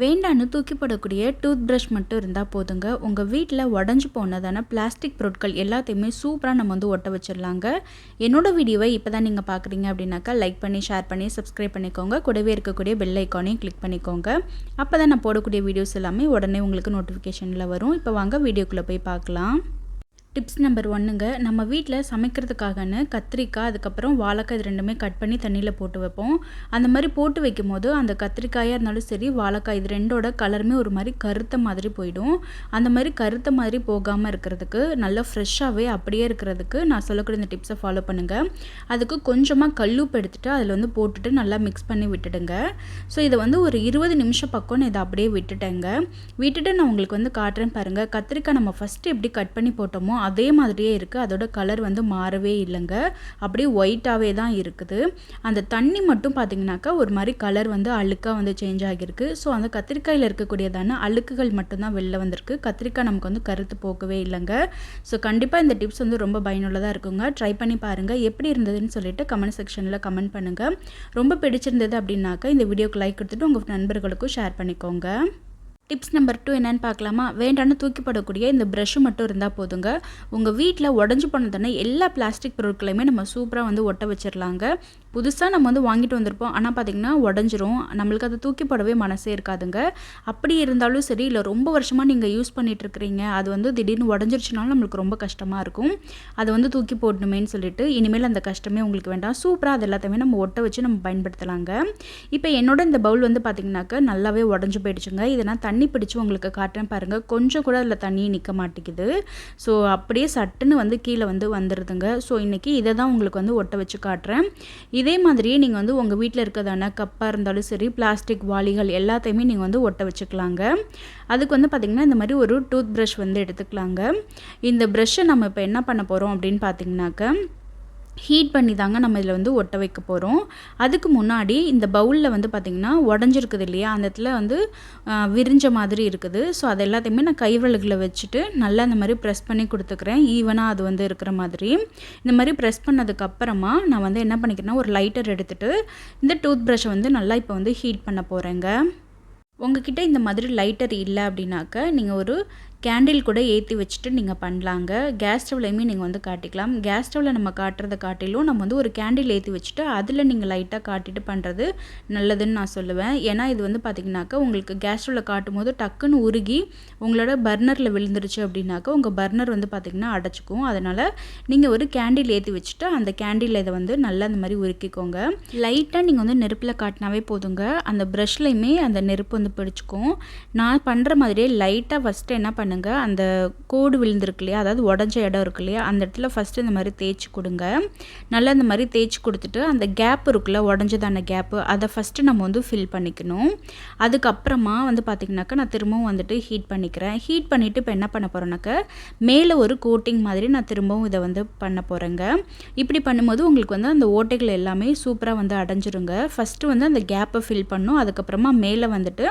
வேண்டான்னு தூக்கி போடக்கூடிய டூத் ப்ரஷ் மட்டும் இருந்தால் போதுங்க. உங்கள் வீட்டில் உடஞ்சி போனதான பிளாஸ்டிக் பொருட்கள் எல்லாத்தையுமே சூப்பராக நம்ம வந்து ஒட்ட வச்சிடலாங்க. என்னோடய வீடியோவை இப்போ தான் நீங்கள் பார்க்குறீங்க அப்படின்னாக்கா லைக் பண்ணி ஷேர் பண்ணி சப்ஸ்கிரைப் பண்ணிக்கோங்க. கூடவே இருக்கக்கூடிய பெல் ஐக்கானையும் கிளிக் பண்ணிக்கோங்க. அப்போ தான் நான் போடக்கூடிய வீடியோஸ் எல்லாமே உடனே உங்களுக்கு நோட்டிஃபிகேஷனில் வரும். இப்போ வாங்க வீடியோக்குள்ளே போய் பார்க்கலாம். டிப்ஸ் நம்பர் ஒன்றுங்க நம்ம வீட்டில் சமைக்கிறதுக்காகன்னு கத்திரிக்காய் அதுக்கப்புறம் வாழைக்காய் இது ரெண்டுமே கட் பண்ணி தண்ணியில் போட்டு வைப்போம். அந்த மாதிரி போட்டு வைக்கும் போது அந்த கத்திரிக்காயாக இருந்தாலும் சரி வாழைக்காய் இது ரெண்டோட கலருமே ஒரு மாதிரி கருத்த மாதிரி போயிடும். அந்த மாதிரி கருத்த மாதிரி போகாமல் இருக்கிறதுக்கு நல்லா ஃப்ரெஷ்ஷாகவே அப்படியே இருக்கிறதுக்கு நான் சொல்லக்கூடிய இந்த டிப்ஸை ஃபாலோ பண்ணுங்கள் அதுக்கு கொஞ்சமாக கல்லுப்பு எடுத்துகிட்டு அதில் வந்து போட்டுட்டு நல்லா மிக்ஸ் பண்ணி விட்டுடுங்க. ஸோ இதை வந்து ஒரு இருபது நிமிஷம் பக்கம் இதை அப்படியே விட்டுட்டேங்க. விட்டுட்டு நான் உங்களுக்கு வந்து காட்டுறேன் பாருங்கள் கத்திரிக்காய் நம்ம ஃபஸ்ட்டு எப்படி கட் பண்ணி போட்டோமோ அதே மாதிரியே இருக்குது அதோட கலர் வந்து மாறவே இல்லைங்க. அப்படியே ஒயிட்டாகவே தான் இருக்குது. அந்த தண்ணி மட்டும் பார்த்திங்கனாக்கா ஒரு மாதிரி கலர் வந்து அழுக்காக வந்து சேஞ்ச் ஆகியிருக்கு. ஸோ அந்த கத்திரிக்காயில் இருக்கக்கூடியதான அழுக்குகள் மட்டும்தான் வெளில வந்திருக்கு. கத்திரிக்காய் நமக்கு வந்து கருத்து போக்கவே இல்லைங்க. ஸோ கண்டிப்பாக இந்த டிப்ஸ் வந்து ரொம்ப பயனுள்ளதாக இருக்குங்க. ட்ரை பண்ணி பாருங்கள் எப்படி இருந்ததுன்னு சொல்லிட்டு கமெண்ட் செக்ஷனில் கமெண்ட் பண்ணுங்கள் ரொம்ப பிடிச்சிருந்தது அப்படின்னாக்கா இந்த வீடியோக்கு லைக் கொடுத்துட்டு உங்கள் நண்பர்களுக்கும் ஷேர் பண்ணிக்கோங்க. டிப்ஸ் நம்பர் டூ என்னென்னு பார்க்கலாமா? வேண்டான்னு தூக்கிப்படக்கூடிய இந்த ப்ரஷ்ஷு மட்டும் இருந்தால் போதுங்க. உங்கள் வீட்டில் உடஞ்சி போனதுன்னா எல்லா பிளாஸ்டிக் பொருட்களையுமே நம்ம சூப்பராக வந்து ஒட்ட வச்சிடலாங்க புதுசாக நம்ம வந்து வாங்கிட்டு வந்திருப்போம். ஆனால் பார்த்திங்கன்னா உடஞ்சிரும். நம்மளுக்கு அதை தூக்கி போடவே மனசே இருக்காதுங்க. அப்படி இருந்தாலும் சரி இல்லை ரொம்ப வருஷமாக நீங்கள் யூஸ் பண்ணிகிட்ருக்கிறீங்க அது வந்து திடீர்னு உடஞ்சிருச்சுனாலும் நம்மளுக்கு ரொம்ப கஷ்டமாக இருக்கும். அதை வந்து தூக்கி போடணுமேனு சொல்லிட்டு இனிமேல் அந்த கஷ்டமே உங்களுக்கு வேண்டாம். சூப்பராக அது எல்லாத்தையுமே நம்ம ஒட்ட வச்சு நம்ம பயன்படுத்தலாங்க. இப்போ என்னோட இந்த பவுல் வந்து பார்த்திங்கனாக்கா நல்லாவே உடஞ்சி போயிடுச்சுங்க. இதை நான் தண்ணி பிடிச்சி உங்களுக்கு காட்டுறேன் பாருங்கள் கொஞ்சம் கூட அதில் தண்ணி நிற்க மாட்டேங்குது. ஸோ அப்படியே சட்டுன்னு வந்து கீழே வந்து வந்துடுதுங்க ஸோ இன்றைக்கி இதை தான் உங்களுக்கு வந்து ஒட்ட வச்சு காட்டுறேன். இதே மாதிரியே நீங்கள் வந்து உங்கள் வீட்டில் இருக்கிறதான கப்பாக இருந்தாலும் சரி பிளாஸ்டிக் வாளிகள் எல்லாத்தையுமே நீங்கள் வந்து ஒட்ட வச்சுக்கலாங்க. அதுக்கு வந்து பார்த்திங்கன்னா இந்த மாதிரி ஒரு டூத் ப்ரஷ் வந்து எடுத்துக்கலாங்க. இந்த ப்ரஷ்ஷை நம்ம இப்போ என்ன பண்ண போகிறோம் அப்படின்னு பார்த்திங்கனாக்க ஹீட் பண்ணி தாங்க நம்ம இதில் வந்து ஒட்ட வைக்க போகிறோம் அதுக்கு முன்னாடி இந்த பவுலில் வந்து பார்த்திங்கன்னா உடஞ்சிருக்குது இல்லையா? அந்த இடத்துல வந்து விரிஞ்ச மாதிரி இருக்குது. ஸோ அது எல்லாத்தையுமே நான் கைவிரல்களை வச்சுட்டு நல்லா இந்த மாதிரி ப்ரெஸ் பண்ணி கொடுத்துக்கிறேன். ஈவனாக அது வந்து இருக்கிற மாதிரி. இந்த மாதிரி ப்ரெஸ் பண்ணதுக்கப்புறமா நான் வந்து என்ன பண்ணிக்கிறேன்னா ஒரு லைட்டர் எடுத்துகிட்டு இந்த டூத் ப்ரஷ்ஷை வந்து நல்லா இப்போ வந்து ஹீட் பண்ண போகிறேங்க உங்ககிட்ட இந்த மாதிரி லைட்டர் இல்லை அப்படின்னாக்க நீங்கள் ஒரு கேண்டில் கூட ஏற்றி வச்சுட்டு நீங்கள் பண்ணலாங்க. கேஸ் ஸ்டவ்லையுமே நீங்கள் வந்து காட்டிக்கலாம். கேஸ் ஸ்டவ்வில் நம்ம காட்டுறதை காட்டிலும் நம்ம வந்து ஒரு கேண்டில் ஏற்றி வச்சுட்டு அதில் நீங்கள் லைட்டாக காட்டிட்டு பண்ணுறது நல்லதுன்னு நான் சொல்லுவேன். ஏன்னா இது வந்து பார்த்திங்கனாக்கா உங்களுக்கு கேஸ் ஸ்டவ்வில் காட்டும் போது டக்குன்னு உருகி உங்களோட பர்னரில் விழுந்துருச்சு அப்படின்னாக்கா உங்கள் பர்னர் வந்து பார்த்திங்கன்னா அடைச்சிக்கும். அதனால் நீங்கள் ஒரு கேண்டில் ஏற்றி வச்சுட்டு அந்த கேண்டில் இதை வந்து நல்லா அந்த மாதிரி உருக்கிக்கோங்க. லைட்டாக நீங்கள் வந்து நெருப்பில் காட்டினாவே போதுங்க. அந்த ப்ரஷ்லையுமே அந்த நெருப்பு வந்து பிடிச்சிக்கும். நான் பண்ணுற மாதிரியே லைட்டாக ஃபஸ்ட்டு என்ன பண்ண பண்ணுங்கள் அந்த கோடு விழுந்திருக்கு இல்லையா? அதாவது உடஞ்ச இடம் இருக்கு இல்லையா? அந்த இடத்துல ஃபஸ்ட்டு இந்த மாதிரி தேய்ச்சி கொடுங்க. நல்லா இந்த மாதிரி தேய்ச்சி கொடுத்துட்டு அந்த கேப் இருக்குல்ல உடஞ்சதான கேப்பு அதை ஃபஸ்ட்டு நம்ம வந்து ஃபில் பண்ணிக்கணும். அதுக்கப்புறமா வந்து பார்த்திங்கனாக்கா நான் திரும்பவும் வந்துட்டு ஹீட் பண்ணிக்கிறேன். ஹீட் பண்ணிவிட்டு இப்போ என்ன பண்ண போகிறேன்னாக்கா மேலே ஒரு கோட்டிங் மாதிரி நான் திரும்பவும் இதை வந்து பண்ண போகிறேங்க இப்படி பண்ணும்போது உங்களுக்கு வந்து அந்த ஓட்டைகள் எல்லாமே சூப்பராக வந்து அடைஞ்சிருங்க. ஃபஸ்ட்டு வந்து அந்த கேப்பை ஃபில் பண்ணும் அதுக்கப்புறமா மேலே வந்துட்டு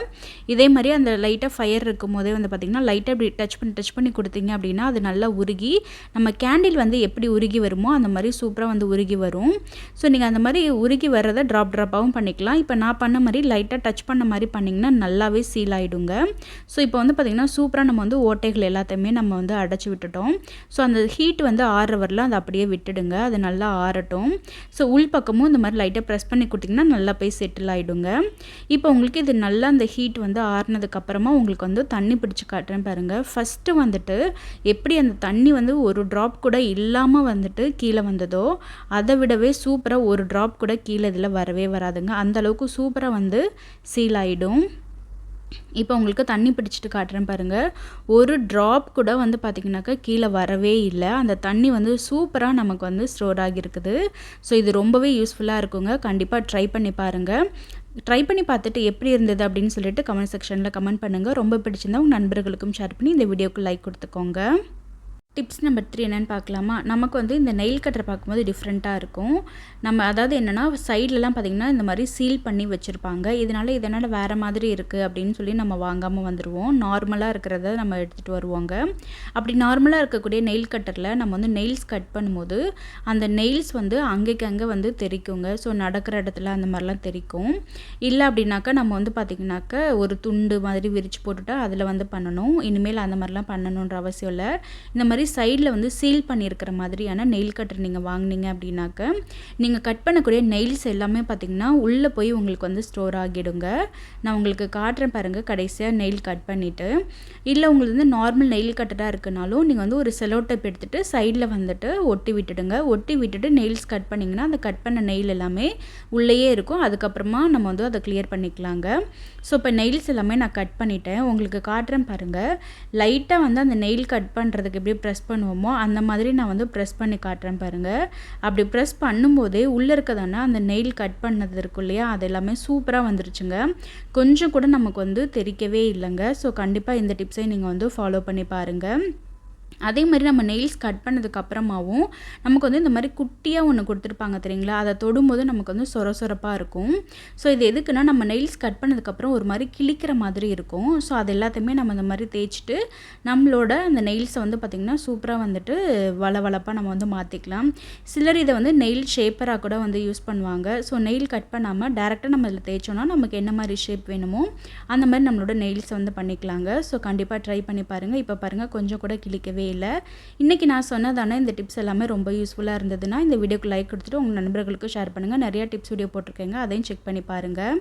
இதே மாதிரி அந்த லைட்டாக ஃபயர் இருக்கும் போதே வந்து பார்த்திங்கன்னா லைட்டாக இப்படி டச் பண்ணி டச் பண்ணி கொடுத்தீங்க அப்படின்னா அது நல்லா உருகி நம்ம கேண்டில் வந்து எப்படி உருகி வருமோ அந்த மாதிரி சூப்பராக வந்து உருகி வரும். ஸோ நீங்கள் அந்த மாதிரி உருகி வர்றதை ட்ராப் ட்ராப்பாகவும் பண்ணிக்கலாம். இப்போ நான் பண்ண மாதிரி லைட்டாக டச் பண்ண மாதிரி பண்ணிங்கன்னா நல்லாவே சீல் ஆகிடுங்க ஸோ இப்போ வந்து பார்த்திங்கன்னா சூப்பராக நம்ம வந்து ஓட்டைகள் எல்லாத்தையுமே நம்ம வந்து அடைச்சி விட்டுட்டோம். ஸோ அந்த ஹீட் வந்து ஆறுற வரலாம் அதை அப்படியே விட்டுடுங்க. அது நல்லா ஆறட்டும். ஸோ உள் பக்கமும் இந்த மாதிரி லைட்டாக ப்ரெஸ் பண்ணி கொடுத்திங்கன்னா நல்லா போய் செட்டில் ஆகிடுங்க இப்போ உங்களுக்கு இது நல்லா அந்த ஹீட் வந்து ஆறுனதுக்கப்புறமா உங்களுக்கு வந்து தண்ணி பிடிச்சி காட்டுறேன் பாருங்கள் ஃபஸ்ட்டு வந்துட்டு எப்படி அந்த தண்ணி வந்து ஒரு ட்ராப் கூட இல்லாமல் வந்துட்டு கீழே வந்ததோ அதை விடவே சூப்பராக ஒரு ட்ராப் கூட கீழே இதில் வரவே வராதுங்க. அந்தளவுக்கு சூப்பராக வந்து சீல் ஆகிடும் இப்போ உங்களுக்கு தண்ணி பிடிச்சிட்டு காட்டுறேன் பாருங்கள் ஒரு ட்ராப் கூட வந்து பார்த்திங்கனாக்கா கீழே வரவே இல்லை. அந்த தண்ணி வந்து சூப்பராக நமக்கு வந்து ஸ்டோர் ஆகியிருக்குது. ஸோ இது ரொம்பவே யூஸ்ஃபுல்லாக இருக்குங்க. கண்டிப்பாக ட்ரை பண்ணி பாருங்கள் ட்ரை பண்ணி பார்த்துட்டு எப்படி இருந்தது அப்படின்னு சொல்லிட்டு கமெண்ட் செக்ஷனில் கமெண்ட் பண்ணுங்கள் ரொம்ப பிடிச்சிருந்தா உங்கள் நண்பர்களுக்கும் ஷேர் பண்ணி இந்த வீடியோக்கு லைக் கொடுத்துக்கோங்க. டிப்ஸ் நம்பர் த்ரீ என்னென்னு பார்க்கலாமா? நமக்கு வந்து இந்த நெயில் கட்டரை பார்க்கும்போது டிஃப்ரெண்ட்டாக இருக்கும். நம்ம அதாவது என்னென்னா சைட்லலாம் பார்த்திங்கன்னா இந்த மாதிரி சீல் பண்ணி வச்சுருப்பாங்க. இதனால் இதனால் வேறு மாதிரி இருக்குது அப்படின்னு சொல்லி நம்ம வாங்காமல் வந்துடுவோம் நார்மலாக இருக்கிறத நம்ம எடுத்துகிட்டு வருவோங்க. அப்படி நார்மலாக இருக்கக்கூடிய நெயில் கட்டரில் நம்ம வந்து நெயில்ஸ் கட் பண்ணும்போது அந்த நெயில்ஸ் வந்து அங்கேக்கு அங்கே வந்து தெரிக்குங்க. ஸோ நடக்கிற இடத்துல அந்த மாதிரிலாம் தெரிக்கும். இல்லை அப்படின்னாக்கா நம்ம வந்து பார்த்திங்கனாக்கா ஒரு துண்டு மாதிரி விரித்து போட்டுட்டு அதில் வந்து பண்ணணும். இனிமேல் அந்த மாதிரிலாம் பண்ணணுன்ற அவசியம் இல்லை. இந்த மாதிரி சைடில் வந்து சீல் பண்ணியிருக்கிற மாதிரியான நெயில் கட்டர் நீங்கள் வாங்கினீங்க அப்படின்னாக்க நீங்கள் கட் பண்ணக்கூடிய நெயில்ஸ் எல்லாமே பார்த்திங்கன்னா உள்ளே போய் உங்களுக்கு வந்து ஸ்டோர் ஆகிடுங்க. நான் உங்களுக்கு காட்டுறேன் பாருங்கள் கடைசியாக நெயில் கட் பண்ணிவிட்டு இல்லை உங்களுக்கு வந்து நார்மல் நெயில் கட்டராக இருக்குனாலும் நீங்கள் வந்து ஒரு செலோ டேப் எடுத்துகிட்டு சைடில் வந்துட்டு ஒட்டி விட்டுடுங்க. ஒட்டி விட்டுட்டு நெயில்ஸ் கட் பண்ணிங்கன்னா அந்த கட் பண்ண நெயில் எல்லாமே உள்ளேயே இருக்கும். அதுக்கப்புறமா நம்ம வந்து அதை கிளியர் பண்ணிக்கலாங்க. ஸோ இப்போ நெயில்ஸ் எல்லாமே நான் கட் பண்ணிட்டேன். உங்களுக்கு காட்டுறேன் பாருங்கள் லைட்டாக வந்து அந்த நெயில் கட் பண்ணுறதுக்கு எப்படி ப்ரெஸ் பண்ணுவோமோ அந்த மாதிரி நான் வந்து ப்ரெஸ் பண்ணி காட்டுறேன் பாருங்கள் அப்படி ப்ரெஸ் பண்ணும்போதே உள்ளே இருக்கதானே அந்த நெயில் கட் பண்ணது இருக்கும் இல்லையா? அது எல்லாமே சூப்பராக வந்துருச்சுங்க. கொஞ்சம் கூட நமக்கு வந்து தெரிக்கவே இல்லைங்க. ஸோ கண்டிப்பாக இந்த டிப்ஸை நீங்கள் வந்து ஃபாலோ பண்ணி பாருங்கள் அதே மாதிரி நம்ம நெயில்ஸ் கட் பண்ணதுக்கப்புறமாவும் நமக்கு வந்து இந்த மாதிரி குட்டியாக ஒன்று கொடுத்துருப்பாங்க தெரியுங்களா? அதை தொடும்போது நமக்கு வந்து சொர சொரப்பாக இருக்கும். ஸோ இது எதுக்குன்னா நம்ம நெயில்ஸ் கட் பண்ணதுக்கப்புறம் ஒரு மாதிரி கிழிக்கிற மாதிரி இருக்கும். ஸோ அது எல்லாத்தையுமே நம்ம இந்த மாதிரி தேய்ச்சிட்டு நம்மளோட அந்த நெயில்ஸை வந்து பார்த்திங்கன்னா சூப்பராக வந்துட்டு வளவளப்பாக நம்ம வந்து மாற்றிக்கலாம் சிலர் இதை வந்து நெயில் ஷேப்பராக கூட வந்து யூஸ் பண்ணுவாங்க. ஸோ நெயில் கட் பண்ணாமல் டேரெக்டாக நம்ம இதில் தேய்ச்சோன்னா நமக்கு என்ன மாதிரி ஷேப் வேணுமோ அந்த மாதிரி நம்மளோட நெயில்ஸை வந்து பண்ணிக்கலாங்க. ஸோ கண்டிப்பாக ட்ரை பண்ணி பாருங்கள் இப்போ பாருங்கள் கொஞ்சம் கூட கிழிக்கவே இல்லை இன்றைக்கி நான் சொன்னதான இந்த டிப்ஸ் எல்லாமே ரொம்ப யூஸ்ஃபுல்லாக இருந்ததுன்னா இந்த வீடியோக்கு லைக் கொடுத்துட்டு உங்கள் நண்பர்களுக்கு ஷேர் பண்ணுங்கள் நிறையா டிப்ஸ் வீடியோ போட்டிருக்கேங்க. அதையும் செக் பண்ணி பாருங்கள்